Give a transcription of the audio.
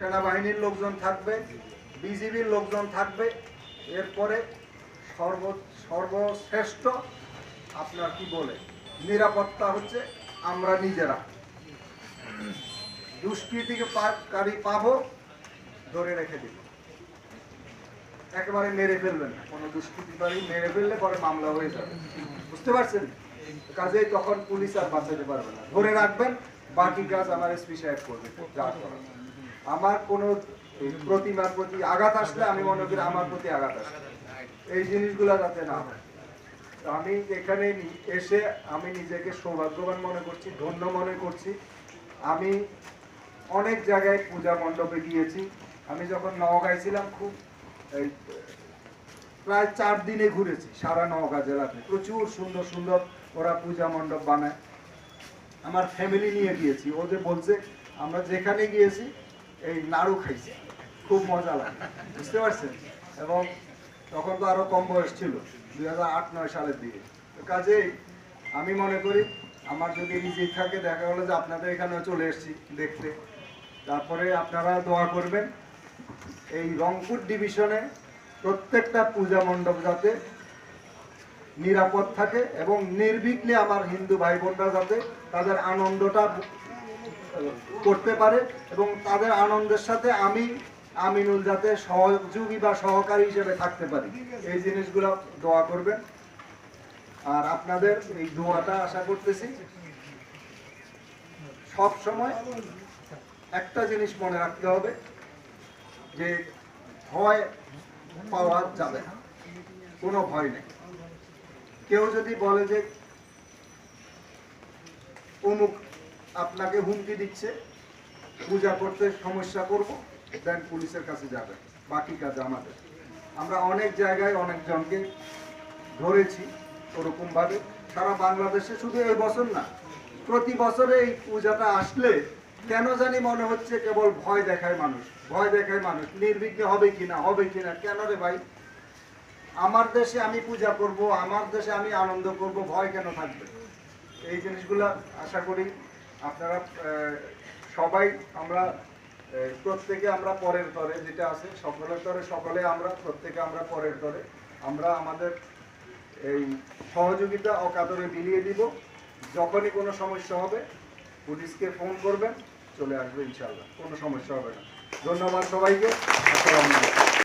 সেনাবাহিনীর লোকজন থাকবে, বিজিবির লোকজন থাকবে। এরপরে সর্ব, সর্বশ্রেষ্ঠ আপনার কি বলে, নিরাপত্তা হচ্ছে আমরা নিজেরা। দুষ্কৃতিকে পারি পাবো, ধরে রেখে দিব। একেবারে মেরে ফেলবেন না, কোনো দুষ্কৃতিকারী মেরে ফেললে পরে মামলা হয়ে যাবে। বুঝতে পারছেন? কাজেই তখন পুলিশ আর বাঁচাতে পারবে না। ধরে রাখবেন, বাকি কাজ আমার এসপি সাহেব করবে, যা করার। আমার কোনো প্রতিমার প্রতি আঘাত আসলে আমি মনে করি আমার প্রতি আঘাত আসবে এই জিনিসগুলো যাতে না হয়। আমি এখানে এসে আমি নিজেকে সৌভাগ্যবান মনে করছি, ধন্য মনে করছি। আমি অনেক জায়গায় পূজা মণ্ডপে গিয়েছি। আমি যখন নওগাঁয় ছিলাম খুব প্রায় চার দিনে ঘুরেছি, সারা নওগাঁ জেলাতে। প্রচুর সুন্দর সুন্দর ওরা পূজা মণ্ডপ বানায়। আমার ফ্যামিলি নিয়ে গিয়েছি। ওদের বলছে, আমরা যেখানে গিয়েছি এই নাড়ু খাইছি। খুব মজা লাগে, বুঝতে পারছেন? এবং তখন তো আরও কম বয়স ছিল, দুই হাজার আট, নয় সালের দিকে। তো কাজেই আমি মনে করি, আমার যদি রিজিক থাকে, দেখা হলো যে আপনাদের এখানে চলে এসেছি দেখতে। তারপরে আপনারা দোয়া করবেন, এই রংপুর ডিভিশনে প্রত্যেকটা পূজা মণ্ডপ যাতে নিরাপদ থাকে এবং নির্বিঘ্নে আমার হিন্দু ভাই বোনরা যাতে তাদের আনন্দটা করতে পারে এবং তাদের আনন্দের সাথে আমি আমিনুল যাতে সহযোগী বা সহকারী হিসেবে থাকতে পারি। এই জিনিসগুলো দোয়া করবেন। আর আপনাদের এই দোয়াটা আশা করতেছি সব সময় একটা জিনিস মনে রাখতে হবে যে ভয় পাওয়া যাবে না। কোনো ভয় নেই। কেউ যদি বলে যে অমুক আপনাকে হুমকি দিচ্ছে। পূজা করতে সমস্যা করব দেন পুলিশের কাছে যাবে। বাকি কাজ আমাদের। আমরা অনেক জায়গায় অনেকজনকে ধরেছি ওরকম ভাবে সারা বাংলাদেশে শুধু এই বছর না, প্রতি বছরে এই পূজাটা আসলে কেন জানি মনে হচ্ছে কেবল ভয় দেখায় মানুষ, ভয় দেখায় মানুষ, নির্বিঘ্নে হবে কিনা হবে কিনা, কেন রে ভাই? আমার দেশে আমি পূজা করব, আমার দেশে আমি আনন্দ করব, ভয় কেন থাকবে? এই জিনিসগুলো আশা করি আপনারা সবাই আমরা প্রত্যেকে আমরা পরের তরে যেটা আছে, সকলের তরে, সকলে আমরা, প্রত্যেকে আমরা পরের তরে। আমরা আমাদের এই সহযোগিতা অকাতরে বিলিয়ে দিব। যখনই কোনো সমস্যা হবে, পুলিশকে ফোন করবেন, চলে আসবে ইনশাল্লাহ কোনো সমস্যা হবে না। ধন্যবাদ সবাইকে। আসসালামু আলাইকুম।